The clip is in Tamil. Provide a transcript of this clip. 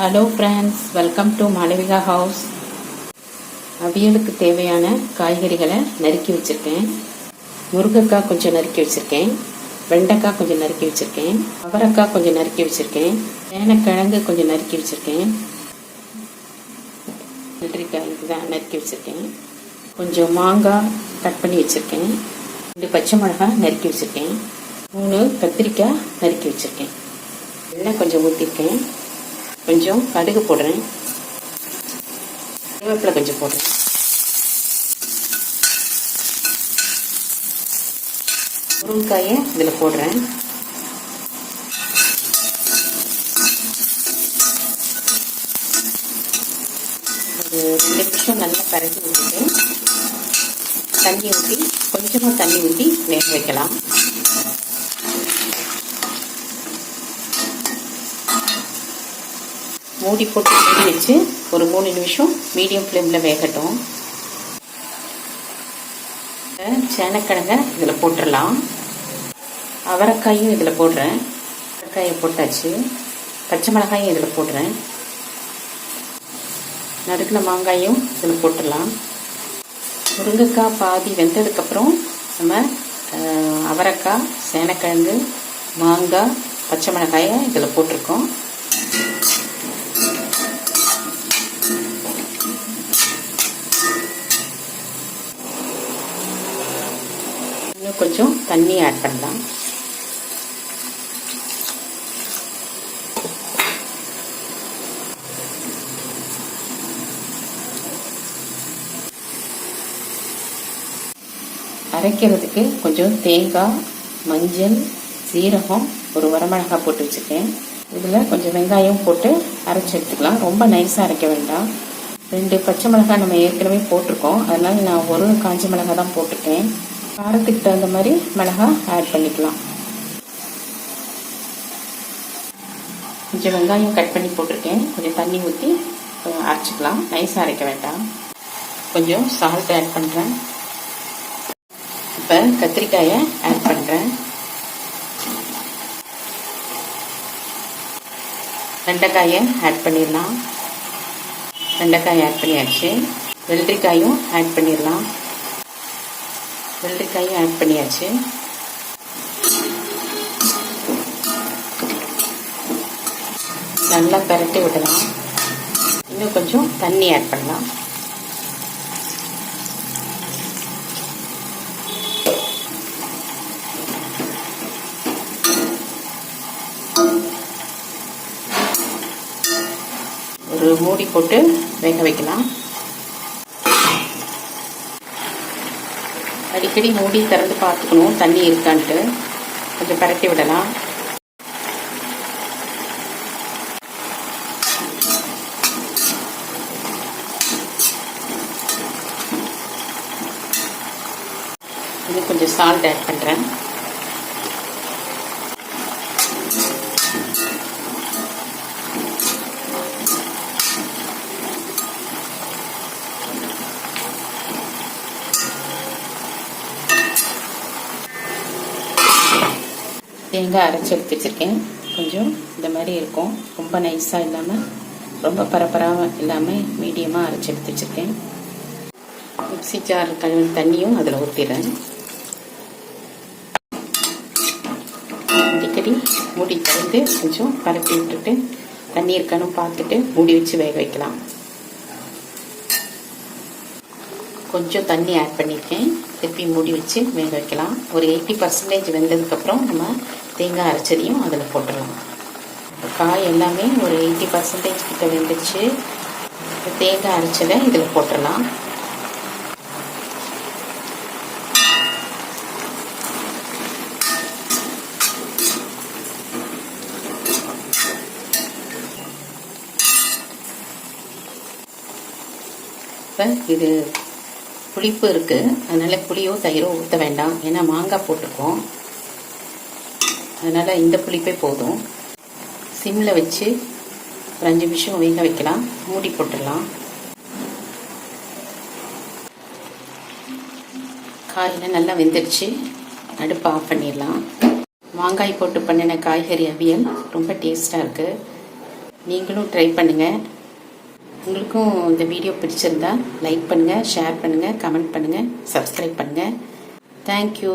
Hello friends welcome to Malavika house அவியலுக்கு தேவையான காய்கறிகளை நறுக்கி வச்சுருக்கேன். முருங்கைக்காய் கொஞ்சம் நறுக்கி வச்சுருக்கேன். வெண்டைக்காய் கொஞ்சம் நறுக்கி வச்சுருக்கேன். அவரைக்காய் கொஞ்சம் நறுக்கி வச்சுருக்கேன். சேனக்கிழங்கு கொஞ்சம் நறுக்கி வச்சுருக்கேன். நன்றிக்காய் தான் நறுக்கி வச்சுருக்கேன். கொஞ்சம் மாங்காய் கட் பண்ணி வச்சுருக்கேன். ரெண்டு பச்சை மிளகாய் நறுக்கி வச்சுருக்கேன். மூணு கத்திரிக்காய் நறுக்கி வச்சுருக்கேன். எண்ணெய் கொஞ்சம் ஊற்றிருக்கேன் கொஞ்சம் கடுகு போடுறேன். கருவேப்பிலை கொஞ்சம் போடுறேன். முருங்காயை இதில் போடுறேன். ஒரு ரெண்டு நிமிஷம் நல்லா பரட்டி விட்டுட்டு தண்ணி ஊற்றி கொஞ்சமாக தண்ணி ஊற்றி வேக வைக்கலாம். மூடி போட்டு மூடி வச்சு ஒரு மூணு நிமிஷம் மீடியம் ஃப்ளேமில் வேகட்டும். சேனக்கிழங்க இதில் போட்டுடலாம் அவரைக்காயும் இதில் போடுறேன். அவரைக்காயை போட்டாச்சு. பச்சை மிளகாயும் இதில் போடுறேன். நறுக்கின மாங்காயும் இதில் போட்டுடலாம் முருங்கைக்காய் பாதி வெந்ததுக்கப்புறம் நம்ம அவரைக்காய் சேனக்கிழங்கு மாங்காய் பச்சை மிளகாயை இதில் போட்டிருக்கோம். கொஞ்சம் தண்ணி ஆட் பண்ணலாம். அரைக்கிறதுக்கு கொஞ்சம் தேங்காய் மஞ்சள் சீரகம் ஒரு வரமிளகாய் போட்டு வச்சுருக்கேன். இதில் கொஞ்சம் வெங்காயம் போட்டு அரைச்சி எடுத்துக்கலாம். ரொம்ப நைஸாக அரைக்க வேண்டாம். ரெண்டு பச்சை மிளகாய் நம்ம ஏற்கனவே போட்டிருக்கோம். அதனால் நான் ஒரு காஞ்ச மிளகாய் தான் போட்டிருக்கேன். காரத்துக்கு தகுந்த மாதிரி மிளகாய் ஆட் பண்ணிக்கலாம். கொஞ்சம் வெங்காயம் கட் பண்ணி போட்டிருக்கேன். கொஞ்சம் தண்ணி ஊற்றி அரைச்சிக்கலாம். நைஸாக அரைக்க வேண்டாம். கொஞ்சம் சால்ட் ஆட் பண்ணுறேன் இப்போ கத்திரிக்காயை ஆட் பண்ணுறேன் வெண்டைக்காயை ஆட் பண்ணிடலாம். வெண்டைக்காய் ஆட் பண்ணியாச்சு. வெள்ளரிக்காயும் ஆட் பண்ணிடலாம். வெள்ளரிக்காயும் ஆட் பண்ணியாச்சு. நல்லா பரட்டி விடலாம். இன்னும் கொஞ்சம் தண்ணி ஆட் பண்ணலாம். ஒரு மூடி போட்டு வேக வைக்கலாம். அடிக்கடி மூடி திறந்து பார்த்துக்கணும். தண்ணி இருக்கான்ட்டு. கொஞ்சம் பரட்டி விடலாம். இது கொஞ்சம் சால்ட் ஆட் பண்ணுறேன் தேங்காய் அரைச்சி எடுத்து வச்சுருக்கேன். கொஞ்சம் இந்த மாதிரி இருக்கும். ரொம்ப நைஸாக இல்லாமல் ரொம்ப பரபராக இல்லாமல் மீடியமாக அரைச்சி எடுத்து வச்சுருக்கேன். மிக்சி ஜார் கழுவி தண்ணியும் அதில் ஊற்றிடுறேன் அடிக்கடி மூடி திறந்து கொஞ்சம் பரப்பி விட்டுட்டு தண்ணி இருக்கான்னு பார்த்துட்டு மூடி வச்சு வேக வைக்கலாம். கொஞ்சம் தண்ணி ஆட் பண்ணியிருக்கேன் திருப்பி மூடி வச்சு வேக வைக்கலாம். ஒரு எயிட்டி பர்சன்டேஜ் வெந்ததுக்கப்புறம் நம்ம தேங்காய் அரைச்சதையும் அதில் போட்டுடலாம் காய் எல்லாமே ஒரு எயிட்டி பர்சன்டேஜ் கிட்ட வெந்துச்சு. தேங்காய் அரைச்சதை இதில் போட்டுடலாம் இப்போ இது புளிப்பு இருக்குது அதனால் புளியோ தயிரோ ஊற்ற வேண்டாம். ஏன்னா மாங்காய் போட்டிருக்கோம். அதனால் இந்த புளிப்பே போதும். சிம்மில் வச்சு ஒரு அஞ்சு நிமிஷம் வேக வைக்கலாம். மூடி போட்டுடலாம். காயெல்லாம் நல்லா வெந்துடுச்சு. அடுப்பை ஆஃப் பண்ணிடலாம். மாங்காய் போட்டு பண்ணின காய்கறி அவியல் ரொம்ப டேஸ்ட்டாக இருக்குது நீங்களும் ட்ரை பண்ணுங்கள் உங்களுக்கும் இந்த வீடியோ பிடிச்சிருந்தா லைக் பண்ணுங்கள் ஷேர் பண்ணுங்கள் கமெண்ட் பண்ணுங்கள் சப்ஸ்கிரைப் பண்ணுங்கள் தேங்க்யூ